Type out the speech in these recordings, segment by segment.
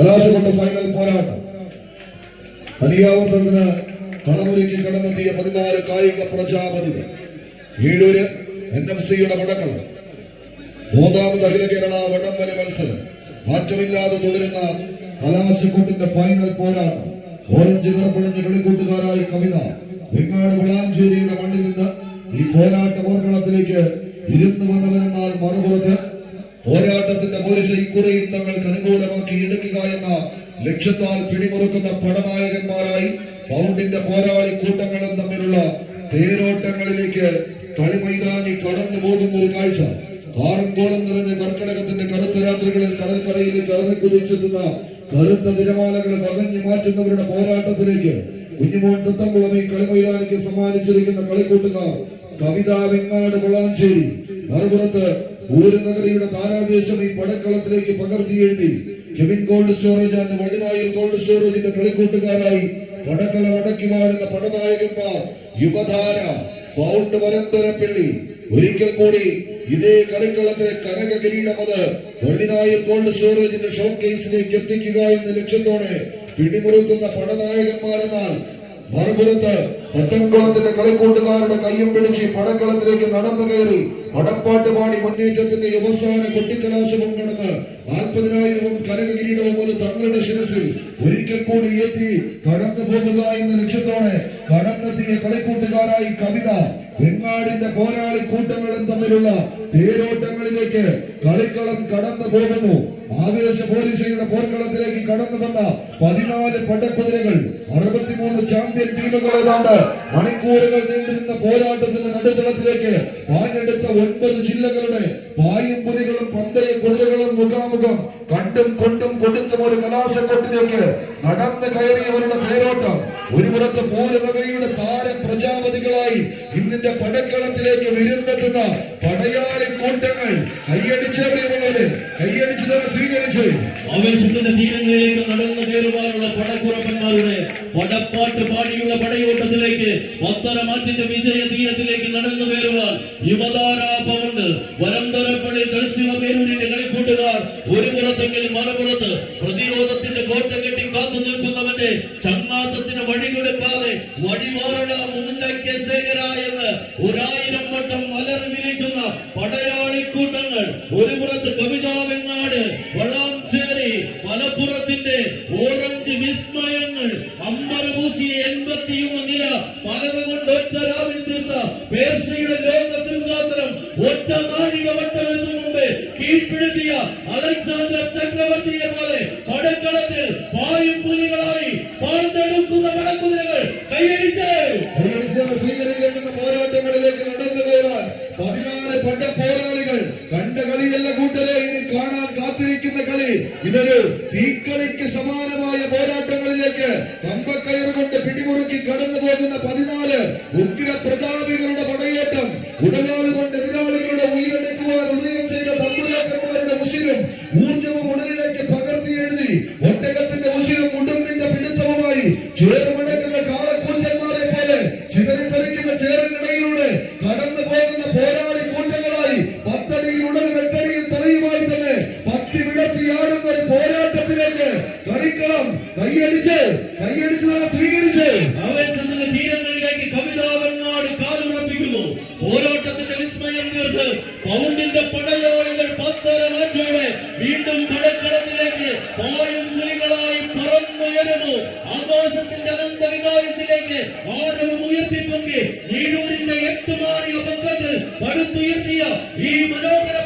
കലാശക്കൊണ്ട final പോരാട്ടം. തനിയാവർത്തനത്തിന് കളമൊരുക്കി കടന്നെത്തിയ പതിനാല് കായിക പ്രജാപതികൾ. ഏഴൂര് എൻ എം സിയുടെ വടക്കളം മൂന്നാമത് അഖില കേരള വടംവലി മത്സരം. മാറ്റമില്ലാതെ തുടരുന്ന കലാശക്കൂട്ടിന്റെ ഫൈനൽ പോരാട്ടം. ഓറഞ്ച് നിറപ്പണിഞ്ഞ കളിക്കൂട്ടുകാരായി കവിത വെങ്ങാട് വിളാഞ്ചേരിയുടെ മണ്ണിൽ നിന്ന് ഈ പോരാട്ട ഓർക്കണത്തിലേക്ക് ഇരുന്ന് വന്നവരെന്നാൽ മറുപുറത്ത് പോരാട്ടത്തിന്റെ പോലീസ് ഇക്കുറിയും തങ്ങൾക്ക് അനുകൂലമാക്കി എടുക്കുക എന്ന ലക്ഷ്യത്താൽ പിടിമുറുക്കുന്ന പടനായകന്മാരായി പൗണ്ടിന്റെ പോരാളി കൂട്ടങ്ങളും തമ്മിലുള്ള തേരോട്ടങ്ങളിലേക്ക് കളിമൈതാനി കടന്നു പോകുന്ന ഒരു കാഴ്ച. കാറും കോളം നിറഞ്ഞ കർക്കടകത്തിന്റെ കറുത്ത രാത്രികളിൽ കടൽക്കരയിലേക്ക് ഇറങ്ങി കുതിച്ചെത്തുന്ന കറുത്ത തിരമാലകൾ പകഞ്ഞു മാറ്റുന്നവരുടെ പോരാട്ടത്തിലേക്ക് കുഞ്ഞുമോൻ തത്തംകുളം ഈ കളിമൈതാനിക്ക് സമ്മാനിച്ചിരിക്കുന്ന കളിക്കൂട്ടുകാർ കവിത വെങ്ങാട് കൊളാഞ്ചേരി. മറുപുറത്ത് പൂരനഗരിയുടെ താരാവേശം ഈ പടക്കളത്തിലേക്ക് പകർത്തി എഴുതി. കെവിൻ കോൾഡ് സ്റ്റോറേജ് ആൻഡ് വഴിനായിൽ കോൾഡ് സ്റ്റോറേജിന്റെ കളിക്കൂട്ടുകാരായി പടക്കള മടക്കി വാഴുന്ന പടനായകന്മാർ യുവധാര പൗണ്ട് വരന്തരപ്പിള്ളി ഒരിക്കൽ കൂടി ഇതേ കളിക്കളത്തിലെ കനക കിരീടം അത് വള്ളിനായിൽ കോൾഡ് സ്റ്റോറേജിന്റെ ഷോ കേസിലേക്ക് എത്തിക്കുക എന്ന ലക്ഷ്യത്തോടെ പിടിമുറുക്കുന്ന പടനായകന്മാരെന്നാൽ മറുപുറത്ത് തെറ്റംകുളത്തിന്റെ കളിക്കൂട്ടുകാരുടെ കയ്യും പിടിച്ച് പടക്കളത്തിലേക്ക് നടന്നു കയറി പടപ്പാട്ട് പാടി മുന്നേറ്റത്തിന്റെ അവസാന കൊട്ടിക്കലാശവും നടന്ന് നാൽപ്പതിനായിരവും കനക കിരീടവും അത് തങ്ങളുടെ ശിരസിൽ ഒരിക്കൽ കൂടി ഏറ്റി കടന്നു പോകുക എന്ന ലക്ഷ്യത്തോടെ കടന്നെത്തിയ കളിക്കൂട്ടുകാരായി കവിത വെങ്ങാടിന്റെ പോരാളി കൂട്ടങ്ങളും തമ്മിലുള്ള തേരോട്ടങ്ങളിലേക്ക് കളിക്കളം കടന്നു പോകുന്നു. ആവേശ പോലീസയുടെ പോർക്കളത്തിലേക്ക് കടന്നു വന്ന പതിനാല് പടക്കുതിരകൾ അറുപത്തിമൂന്ന് ചാമ്പ്യൻ ടീമുകൾ ഏതാണ്ട് മണിക്കൂറുകൾ നീണ്ടുനിന്ന പോരാട്ടത്തിന്റെ നടുത്തളത്തിലേക്ക് പാഞ്ഞെടുത്ത ഒൻപത് ജില്ലകളുടെ പായും പുലികളും പന്തയ കുതിരകളും മുഖാമുഖം കണ്ടും കൊണ്ടും കൊടുത്തും ഒരു കലാശക്കൊട്ടിലേക്ക് നടന്ന് കയറിയവരുടെ തേരോട്ടം. ഒരു പുറത്ത് പൂരനഗരിയുടെ താര പ്രജാപതികളായി ഇന്നിന്റെ പടക്കളത്തിലേക്ക് വിരുന്നെത്തുന്ന പടയാളി കൂട്ടങ്ങൾ. കൈയടിച്ചവരെയുള്ളവര് കൈയടിച്ച് തന്നെ സ്വീകരിച്ച്. ആവേശത്തിന്റെ തീരങ്ങളിലേക്ക് നടന്നു കയറുവാനുള്ള പടക്കുറപ്പന്മാരുടെ പടപ്പാട്ട് പാടിയുള്ള പടയോട്ടത്തിലേക്ക് പത്തരമാറ്റിന്റെ വിജയ തീരത്തിലേക്ക് നടന്നു കയറുവാൻ യുവതാരാപമുണ്ട് വരന്തരപ്പള്ളി തൽസിവ പേരൂരിന്റെ കളിക്കൂട്ടുകാർ ഒരു പുറത്തെങ്കിൽ മറുപുറത്ത് പ്രതിരോധത്തിന്റെ കോട്ട കെട്ടി കാത്തു നിൽക്കുന്നവന്റെ ചങ്ങാത്തത്തിന് വഴി കൊടുക്കാതെ വഴിമാറുക മുണ്ടയ്ക്ക് ശേഖര എന്ന് ഒരായിരം ഒറ്റ നാഴിക മുമ്പേ കീഴ്പ്പെടുത്തിയ അലക്സാണ്ടർ ചക്രവർത്തിയെ പോലെ പടക്കളത്തിൽ പായും പുലികളായി പാണ്ടെടുക്കുന്ന പടക്കുതിരകൾ കൈയടിച്ച്. കൈയടിച്ചാൽ സ്വീകരിക്കേണ്ടുന്ന പോരാട്ടങ്ങളിലേക്ക് നടന്നു കയറാൻ പതിനാല് പട പോരാളികൾ കണ്ട കളിയല്ല കൂട്ടരെ ഇനി കാണാൻ കാത്തിരിക്കുന്ന കളി ഇതൊരു തീക്കളിക്ക് സമാനമായ പോരാട്ടങ്ങളിലേക്ക് ഊർജവും ഉടലിലേക്ക് പകർത്തി എഴുതി ഒട്ടകത്തിന്റെ ഉശിരും മുടുമ്പിന്റെ പിടുത്തവുമായി ചേർമടക്കുന്ന കാളക്കൂറ്റന്മാരെ പോലെ ചിതറിത്തെറിക്കുന്ന ചേറിനിടയിലൂടെ കടന്നു പോകുന്ന പോരാളി കൂട്ടങ്ങളായി പത്തടിയിൽ ഉടൽ വെട്ടടിയിൽ തലയുമായി തന്നെ പത്തി വിടത്തിയാടുന്ന ഒരു പോരാട്ടത്തിലേക്ക് കളിക്കളം. കൈയടിച്ച് കൈയടിച്ച് തന്നെ സ്വീകരിച്ച്. ആവേശത്തിന്റെ ಸ್ತೋತ್ರಕ್ಕೆ ಆರಮ ಉಯರ್ಪಿಪ್ಪಂಗೆ ನೀಡೂರಿನ ಎತ್ತು ಮಾರಿಯ ಪಕ್ಕದಲ್ಲಿ ಬರುತ್ತುಯರ್ತಿಯ ಈ ಮನೋಹರ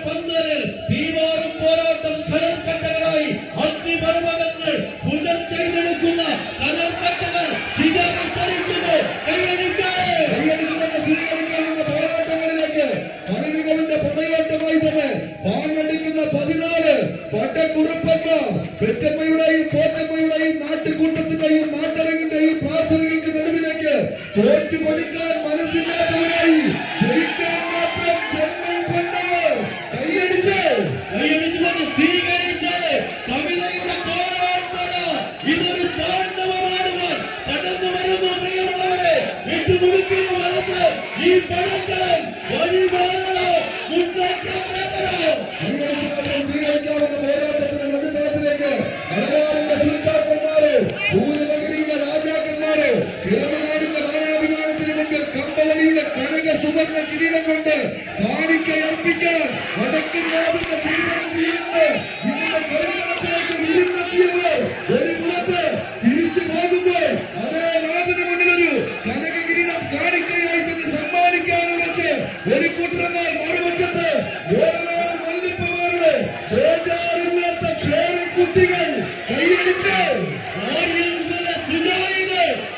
മുന്നേറ്റം കൈയടിച്ച്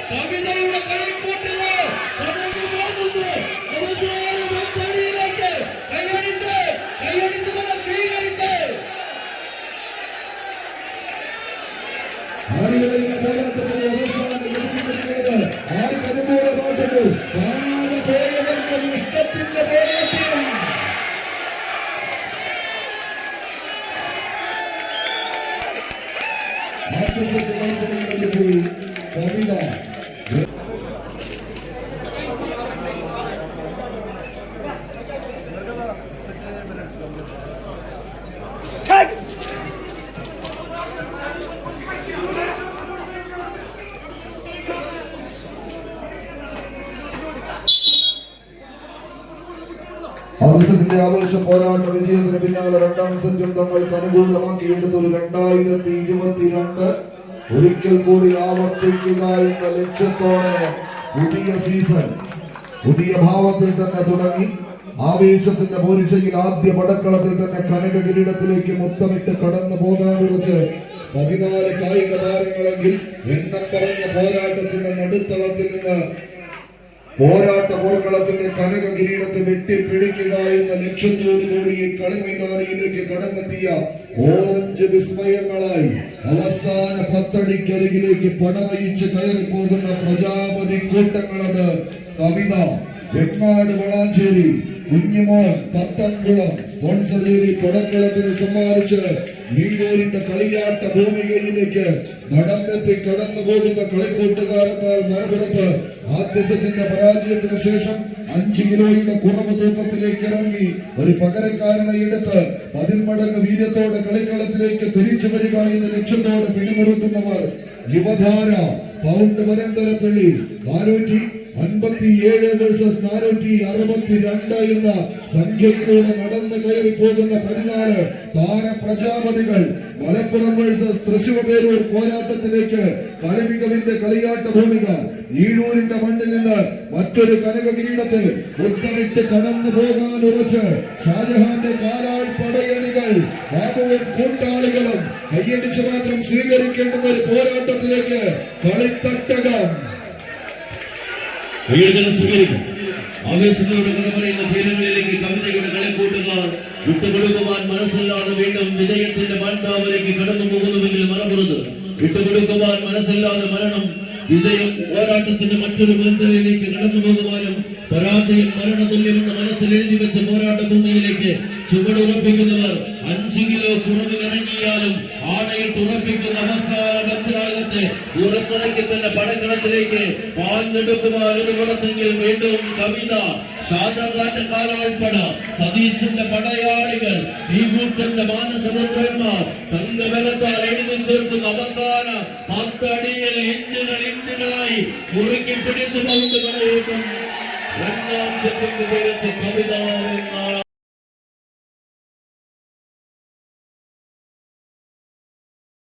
Plug it in. അതിസത്തിന്റെ ആവേശ പോരാട്ട വിജയത്തിന് പിന്നാലെ രണ്ടാം സെറ്റും തങ്ങൾക്ക് അനുകൂലമാക്കിയെടുത്ത ഒരു രണ്ടായിരത്തി ഇരുപത്തിരണ്ട്. ഒരിക്കൽ കൂടി ആവർത്തിക്കുക എന്ന ലക്ഷ്യത്തോടെ പുതിയ സീസൺ പുതിയ ഭാവത്തിൽ തന്നെ തുടങ്ങി. ആവേശത്തിന്റെ പോരിശയിൽ ആദ്യ പടക്കളത്തിൽ തന്നെ കനക കിരീടത്തിലേക്ക് മൊത്തമിട്ട് കടന്നു പോകാൻ കുറച്ച് പതിനാല് കായിക താരങ്ങളെങ്കിൽ എണ്ണം പറഞ്ഞ പോരാട്ടത്തിന്റെ നടുത്തളത്തിൽ നിന്ന് പോരാട്ട പോർക്കളത്തിന്റെ കനക കിരീടത്തെ വെട്ടിപ്പിടിക്കുക എന്ന ലക്ഷ്യത്തോടു കൂടി ഈ കളിമൈതാനിയിലേക്ക് കടന്നെത്തിയ ഓറഞ്ച് വിസ്മയങ്ങളായി അവസാന പത്തടിക്കരികിലേക്ക് പടവയിച്ച് കയറി പോകുന്ന പ്രജാപതി കൂട്ടങ്ങളത്. കവിത വെങ്ങാട് വളാഞ്ചേരി കുഞ്ഞുമോൻ തത്തൻകുളം സ്പോൺസർ ചെയ്ത് ഈ പടക്കളത്തിന് സമ്മാനിച്ച് വീടൂരിന്റെ കളിയാട്ട ഭൂമികയിലേക്ക് നടന്നെത്തി കടന്നു പോകുന്ന കളിക്കൂട്ടുകാരെന്നാൽ മറുപുറത്ത് ആദ്യസത്തിന്റെ പരാജയത്തിന് ശേഷം അഞ്ചു കിലോയുടെ കുറവ് തൂക്കത്തിലേക്ക് ഇറങ്ങി. ഒരു പകരക്കാരനെ എടുത്ത് പതിന്മടങ്ങ് വീര്യത്തോടെ കളിക്കളത്തിലേക്ക് തിരിച്ചു വരിക എന്ന ലക്ഷ്യത്തോടെ പിടിമുറുക്കുന്നവർ യുവധാര പൗണ്ട് വരന്തരപ്പള്ളി നാനൂറ്റി അൻപത്തിയേഴ് വേഴ്സസ് നാനൂറ്റി അറുപത്തിരണ്ട് എന്ന സംഖ്യയിലൂടെ നടന്നു കയറി പോകുന്ന പതിനാല് താര പ്രജാപതികൾ മലപ്പുറം വേഴ്സസ് തൃശൂർ പേരൂർ പോരാട്ടത്തിലേക്ക് കളിമികവിന്റെ കളിയാട്ട ഭൂമിക ഈഴൂരിന്റെ മണ്ണിൽ നിന്ന് മറ്റൊരു കനക കിരീടത്തെ ഉത്തമിട്ട് കടന്നു പോകാൻ ഉറച്ച് ഷാജഹാന്റെ കാലാൾ പടയണികൾ ബാബുവും കൂട്ടാളികളും കൈയടിച്ച് മാത്രം സ്വീകരിക്കേണ്ടുന്ന ഒരു പോരാട്ടത്തിലേക്ക് കളിത്തട്ടകം. കൈയെടുക്കണം സ്വീകരിക്കും. ആവേശത്തോടെ കഥ പറയുന്ന ഭീരങ്ങളിലേക്ക് കവിതയുടെ കളിക്കൂട്ടുകാർ വിട്ടുകൊടുക്കുവാൻ മനസ്സില്ലാതെ വീണ്ടും വിജയത്തിന്റെ മാൻതാവിലേക്ക് കടന്നു പോകുന്നുവെങ്കിൽ മറപ്പുറത്ത് വിട്ടുകൊടുക്കുവാൻ മനസ്സില്ലാതെ മരണം വിജയം പോരാട്ടത്തിന്റെ മറ്റൊരു ബന്ധത്തിലേക്ക് കടന്നു പോകുവാനും പരാജയം മരണതുല്യമെന്ന് മനസ്സിൽ എഴുതി വെച്ച പോരാട്ട ഭൂമിയിലേക്ക് ചുവടുറപ്പിക്കുന്നവർ അഞ്ചു കിലോ കുറവ് ഇറങ്ങിയാലും ആണയിട്ട് ഉറപ്പിക്കുന്ന അവസാന പുറത്തിറക്കി തന്നെ പടക്കളത്തിലേക്ക് പാഞ്ഞെടുക്കുവാൻ ഒരു പുറത്തെങ്കിൽ വീണ്ടും കവിത ഷാജഹാന്റെ കാലാൾപ്പട സതീശന്റെ പടയാളികൾ തീകൂട്ടന്റെ മാനസപുത്രന്മാർ തങ്കബലത്താൽ എഴുതി ചേർക്കുന്ന അവസാന പത്തടിയിൽ ഇഞ്ചുകൾ ഇഞ്ചുകളായി മുറുക്കി പിടിച്ചു പൗണ്ട് കടയോട്ടം രണ്ടാം സെറ്റിന്റെ വിജയിച്ച കവിത